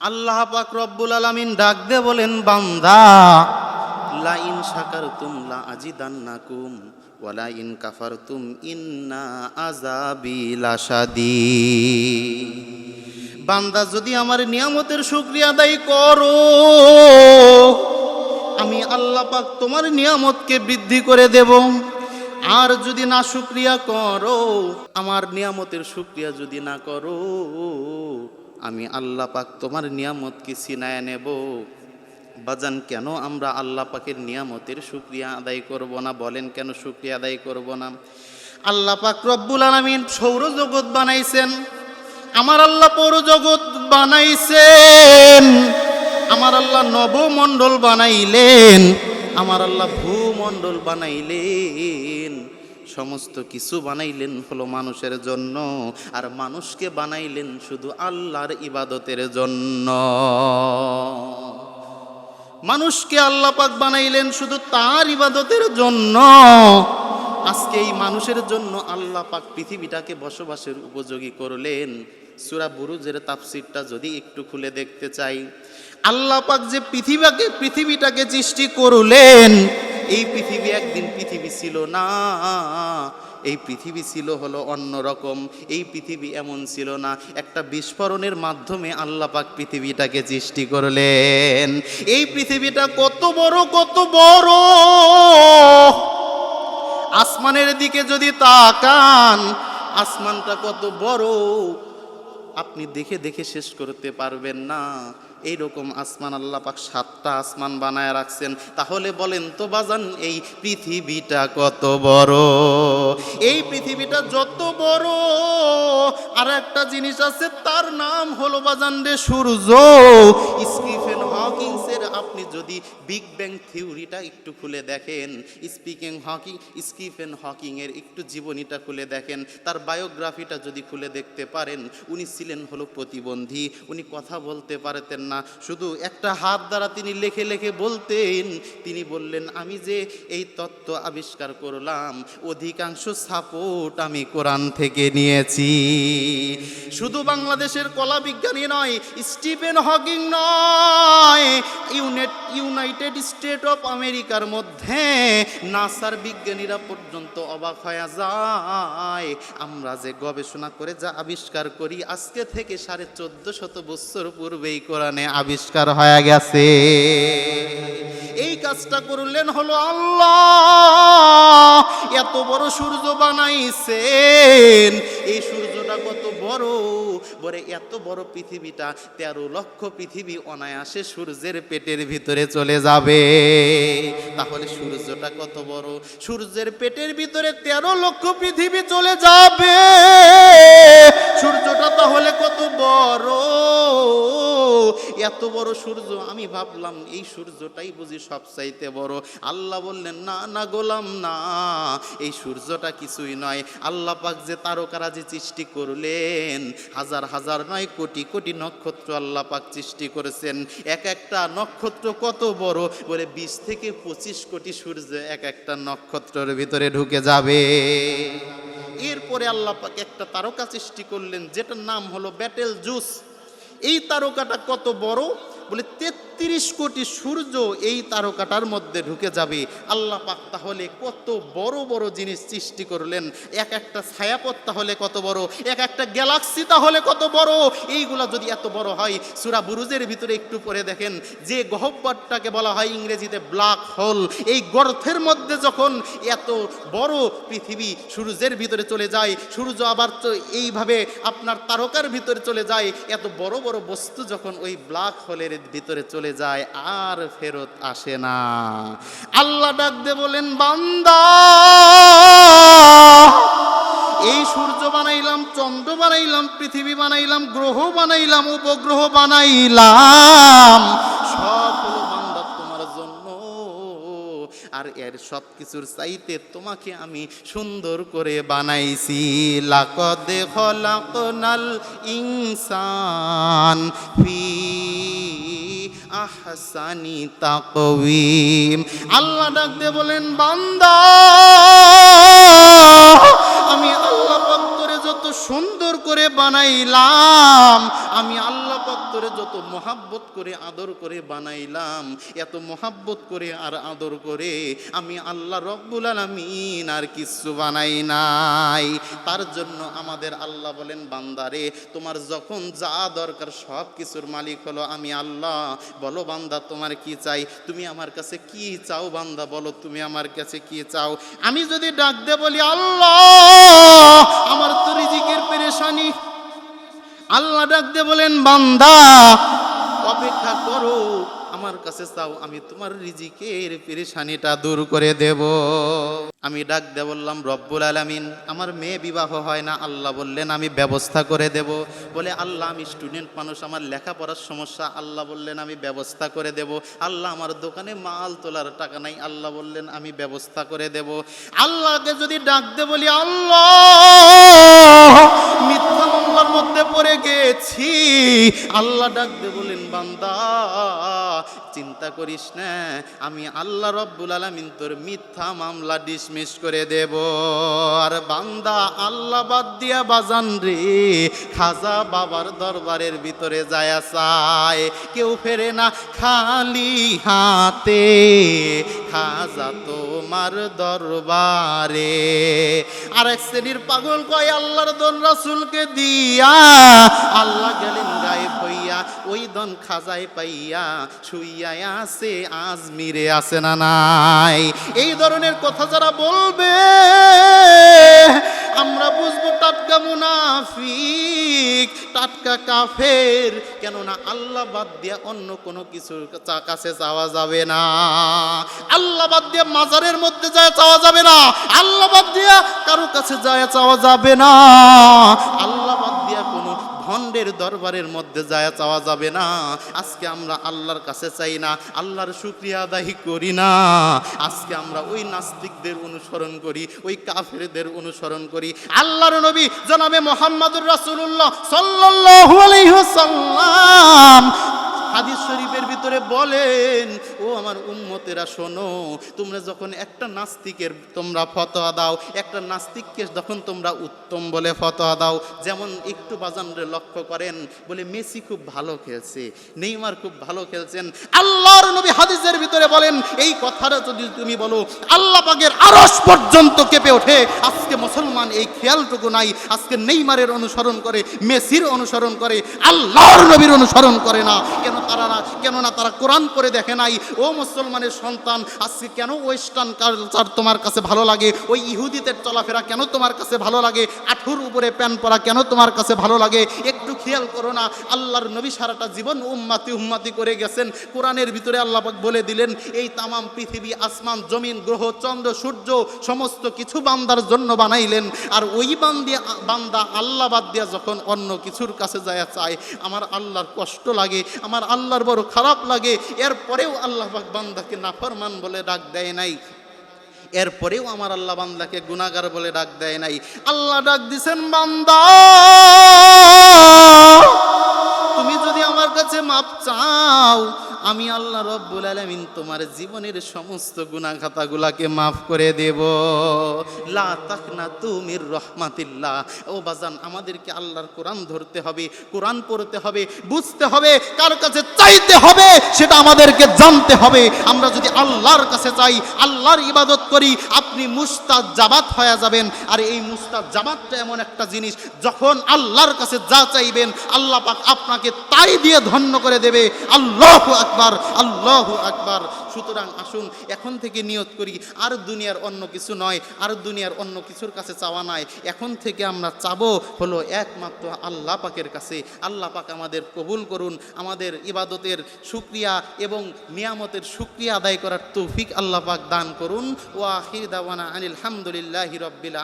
আল্লাহ পাক রব্বুল আলামিন ডাক দে বলেন, বান্দা লা ইন শাকারতুম লা আজিদান্নাকুম ওয়ালা ইন কাফারতুম ইন্না আযাবি লাশাদীদ। বান্দা, যদি আমার নিয়ামতের শুকরিয়া আদায় করো, আমি আল্লাহ পাক তোমার নিয়ামতকে বৃদ্ধি করে দেব। আর যদি না শুক্রিয়া করো, আমার নিয়ামতের শুক্রিয়া যদি না করো আমি আল্লাহ পাক তোমার নিয়ামতকে সিনায় নেব। বাজান, কেন আমরা আল্লাহ পাকের নিয়ামতের শুক্রিয়া আদায় করব না? বলেন, কেন শুক্রিয়া আদায় করব না? আল্লাহ পাক রব্বুল আলমিন সৌরজগৎ বানাইছেন। আমার আল্লাহ পৌরজগৎ বানাইছেন। আমার আল্লাহ নবমণ্ডল বানাইলেন। আমার আল্লাহ ভূমণ্ডল বানাইলেন। সমস্ত কিছু বানাইলেন হলো মানুষের জন্য, আর মানুষকে বানাইলেন শুধু আল্লাহর ইবাদতের জন্য। মানুষকে আল্লাহ পাক বানাইলেন শুধু তার ইবাদতের জন্য। আজকে এই মানুষের জন্য আল্লাহ পাক পৃথিবীটাকে বসবাসের উপযোগী করলেন। সুরা বুরুজের তাফসিরটা যদি একটু খুলে দেখতে চাই, আল্লাহ পাক যে পৃথিবীকে পৃথিবীটাকে সৃষ্টি করলেন এই পৃথিবী একদিন পৃথিবী ছিল না। এই পৃথিবী ছিল হলো অন্যরকম এই পৃথিবী এমন ছিল না। একটা বিস্ফোরণের মাধ্যমে আল্লাহ পাক পৃথিবীটাকে সৃষ্টি করলেন। এই পৃথিবীটা কত বড় কত বড়। আসমানের দিকে যদি তাকান, আসমানটা কত বড়। আপনি দেখে দেখে শেষ করতে পারবেন না। এইরকম আসমান আল্লাহ পাক সাতটা আসমান বানায় রাখছেন। তাহলে বলেন তো বাজান, এই পৃথিবীটা কত বড়? এই পৃথিবীটা যত বড় আর একটা জিনিস আছে, তার নাম হলো বাজান রে সূর্য। স্টিফেন হকিংসের আপনি যদি বিগ ব্যাং থিওরিটা একটু খুলে দেখেন স্পিকিং হকিং স্টিফেন হকিং এর একটু জীবনীটা খুলে দেখেন, তার বায়োগ্রাফিটা যদি খুলে দেখতে পারেন, উনি ছিলেন হলো প্রতিবন্ধী, উনি কথা বলতে পারতেন না, শুধু একটা হাত দ্বারা তিনি লেখে লেখে বলতেন, তিনি বললেন, আমি যে এই তত্ত্ব আবিষ্কার করলাম, অধিকাংশ সাপোর্ট আমি কোরআন থেকে নিয়েছি। শুধু বাংলাদেশের কলা বিজ্ঞানী নয় স্টিফেন হকিং নয়। ইউনেট ইউনাইটেড স্টেট অফ আমেরিকার মধ্যে নাসার বিজ্ঞানীরা পর্যন্ত অবাক হয়ে যায়। আমরা যে গবেষণা করে যা আবিষ্কার করি, আজকে থেকে সাড়ে চোদ্দ শত বছর পূর্বেই কোরআনে আবিষ্কার হয়ে গেছে। এই কাজটা করলেন হলো আল্লাহ। এত বড় সূর্য বানাইছেন। এই সূর্যটা কত বড়? বলে, এত বড় পৃথিবীটা তেরো লক্ষ পৃথিবী অনায়াসে সূর্যের পেটের ভিতরে চলে যাবে। তাহলে সূর্যটা কত বড়? সূর্যের পেটের ভিতরে তেরো লক্ষ পৃথিবী চলে যাবে। সূর্যটা তাহলে কত বড়? এত বড় সূর্য? আমি ভাবলাম, এই সূর্যটাই বুঝি সবচাইতে বড়। আল্লাহ বললেন, না না গোলাম, না। এই সূর্যটা কিছুই নয়। আল্লাহ পাক যে তারকারাজি সৃষ্টি করলেন, হাজার হাজার নয় কোটি কোটি নক্ষত্র আল্লাহ পাক সৃষ্টি করেছেন। এক একটা নক্ষত্র কত বড়? বলে বিশ থেকে পঁচিশ কোটি সূর্য এক একটা নক্ষত্রের ভিতরে ঢুকে যাবে। এরপরে আল্লাহ পাক একটা তারকা সৃষ্টি করলেন, যেটার নাম হলো ব্যাটেল জুস। এই তারকাটা কত বড়? বলে, তেত্রিশ কোটি সূর্য এই তারকাটার মধ্যে ঢুকে যাবে। আল্লাহ পাক তাহলে কত বড় বড় জিনিস সৃষ্টি করলেন। এক একটা ছায়াপথ তাহলে কত বড়, এক একটা গ্যালাক্সি তাহলে কত বড়। এইগুলা যদি এত বড় হয়, সুরা বুরুজের ভিতরে একটু পরে দেখেন, যে গহব্বরটাকে বলা হয় ইংরেজিতে ব্ল্যাক হোল। এই গর্থের মধ্যে যখন এত বড় পৃথিবী সূর্যের ভিতরে চলে যায়, সূর্য আবার তো এইভাবে আপনার তারকার ভিতরে চলে যায়, এত বড় বড় বস্তু যখন ওই ব্ল্যাক হোলের ভিতরে চলে যায়, আর ফেরত আসে না। আল্লাহ ডাক দে বলেন, বান্দা, এই সূর্য বানাইলাম, চন্দ্র বানাইলাম, পৃথিবী বানাইলাম, গ্রহ বানাইলাম, উপগ্রহ বানাইলাম, সব তোমার জন্য। আর এর সব কিছুর চাইতে তোমাকে আমি সুন্দর করে বানাইছি। লাকদ খলাকনাল ইনসান ফি আহসানি তাকওয়িম। আল্লাহ ডাকতে বলেন, বান্দা, আমি আল্লাহ পাক করে যত সুন্দর করে বানাইলাম, আমি আল্লাহ পাক যত মহাব্বত করে আদর করে বানাইলাম, এত মহাব্বত করে আর আদর করে আমি আল্লাহ রব্বুল আলামিন আর কিচ্ছু বানাই নাই। তার জন্য আমাদের আল্লাহ বলেন, বান্দারে, তোমার যখন যা দরকার সব কিছুর মালিক হলো আমি আল্লাহ। বলো বান্দা, তোমার কি চাই? তুমি আমার কাছে কি চাও বান্দা? বলো, তুমি আমার কাছে কি চাও? আমি যদি ডাক দে বলি, আল্লাহ, আমার তো রিজিকের পেরেশানি। আল্লাহ ডাক দে বলেন, বান্দা, অপেক্ষা করো, আমার কাছে চাও, আমি তোমার রিজিকের পেরেশানিটা দূর করে দেব। আমি ডাক দে বললাম, রব্বুল আলামিন, আমার মেয়ে বিবাহ হয় না? আল্লাহ বললেন, আমি ব্যবস্থা করে দেব। বলে, আল্লাহ, আমি স্টুডেন্ট মানুষ, আমার লেখাপড়ার সমস্যা। আল্লাহ বললেন, আমি ব্যবস্থা করে দেব। আল্লাহ, আমার দোকানে মাল তোলার টাকা নাই। আল্লাহ বললেন, আমি ব্যবস্থা করে দেব। আল্লাহকে যদি ডাক দে বলি, আল্লাহ মামলার মধ্যে পড়ে গেছি। আল্লাহ ডাক দে বলেন, বান্দা, চিন্তা করিস না, আমি আল্লাহ রব্বুল আলামিন তোর মিথ্যা মামলা ডিসমিস করে দেব। আর বান্দা, আল্লাহ বাদ দিয়া বাজান রে, খাজা বাবার দরবারের ভিতরে যায় চায়। কেউ ফেরে না খালি হাতে খাজা তোমার দরবারে। আর এক শ্রেণির পাগল কয় আল্লাহর দন রাসুলকে দিয়া দন খাজায় পাইয়া শুইয়া আছে আজমিরে আছে না নাই। এই ধরনের কথা যারা বলবে, আমরা বুঝব টাটকা মুনাফিক, টাটকা কাফের, কেননা আল্লাহ বাদ দিয়া অন্য কোনো কিছুর কাছে যাওয়া যাবে না। আল্লাহ বাদ দিয়া মাজারের মধ্যে যায় চাওয়া যাবে না। আল্লাহ বাদ দিয়া কারও কাছে যায় চাওয়া যাবে না। আল্লাহ কোনো দরবারের মধ্যে যায়, চাওয়া যাবে না। আজকে আমরা আল্লাহর কাছে চাই না, আল্লাহর সুক্রিয়া আদায় করি না। আজকে আমরা ওই নাস্তিকদের অনুসরণ করি, ওই কাফেরদের অনুসরণ করি। আল্লাহর নবী জনাবে মোহাম্মদুর রাসুল্লাহ সাল্লাহ হাদিস শরীফের ভিতরে বলেন, ও আমার উম্মতেরা, শোনো, তোমরা যখন একটা নাস্তিকের তোমরা ফতোয়া দাও, একটা নাস্তিককে যখন তোমরা উত্তম বলে ফতোয়া দাও, যেমন একটু বাজানরে লক্ষ্য করেন, বলে, মেসি খুব ভালো খেলছে, নেইমার খুব ভালো খেলছেন। আল্লাহর নবী হাদিসের ভিতরে বলেন, এই কথাটা যদি তুমি বলো, আল্লাহ পাকের আরস পর্যন্ত কেঁপে ওঠে। আজকে মুসলমান এই খেয়ালটুকু নাই, আজকে নেইমারের অনুসরণ করে, মেসির অনুসরণ করে, আল্লাহর নবীর অনুসরণ করে না। কেন তারা না কেননা তারা কোরআন করে দেখে নাই। ও মুসলমানের সন্তান, আজকে কেন ওয়েস্টার্ন কালচার তোমার কাছে ভালো লাগে? ওই ইহুদিদের চলাফেরা কেন তোমার কাছে ভালো লাগে? আঠুর উপরে প্যান্ট পরা কেন তোমার কাছে ভালো লাগে? একটু খেয়াল করো না, আল্লাহর নবী সারাটা জীবন উম্মাতি উম্মাতি করে গেছেন। কোরআনের ভিতরে আল্লাপাক বলে দিলেন, এই তামাম পৃথিবী, আসমান, জমিন, গ্রহ, চন্দ্র, সূর্য, সমস্ত কিছু বান্দার জন্য বানাইলেন। আর ওই বান্দিয়া বান্দা আল্লাহ বাদ দিয়া যখন অন্য কিছুর কাছে যায়, চায়, আমার আল্লাহর কষ্ট লাগে, আমার আল্লাহর বড় খারাপ লাগে, এরপরেও আল্লাহ পাক বান্দাকে নাফরমান বলে ডাক দেয় নাই। এরপরেও আমার আল্লাহ বান্দাকে গুণাগার বলে ডাক দেয় নাই। আল্লাহ ডাক দিছেন, বান্দা! মাপ চাও, আমি আল্লাহ রব্বুল আলামিন তোমার জীবনের সমস্ত গুনাহ খাতাগুলাকে মাফ করে দেব। লা তাকনা তুমির রহমাতিল্লাহ। ও বাজান, আমাদেরকে আল্লাহর কোরআন ধরতে হবে, কোরআন পড়তে হবে, বুঝতে হবে, কার কাছে চাইতে হবে সেটা আমাদেরকে জানতে হবে। আমরা যদি আল্লাহর কাছে চাই, আল্লাহর ইবাদত করি, আপনি মুস্তাদ জাবাত হয়ে যাবেন। আর এই মুস্তাদ জাবাতটা এমন একটা জিনিস, যখন আল্লাহর কাছে যা চাইবেন, আল্লাহ পাক আপনাকে তাই দিয়ে ধন্য করে দেবে। আল্লাহ আকবার আল্লাহ আকবার। সুতরাং আসুন, এখন থেকে নিয়ত করি, আর দুনিয়ার অন্য কিছু নয়, আর দুনিয়ার অন্য কিছুর কাছে চাওয়া নাই। এখন থেকে আমরা চাবো হলো একমাত্র আল্লাহ পাকের কাছে। আল্লাহ পাক আমাদের কবুল করুন, আমাদের ইবাদতের শুক্রিয়া এবং নিয়ামতের শুক্রিয়া আদায় করার তৌফিক আল্লাহ পাক দান করুন। ওয়া আখির দাওয়ানা আনিল হামদুলিল্লাহি রব্বিল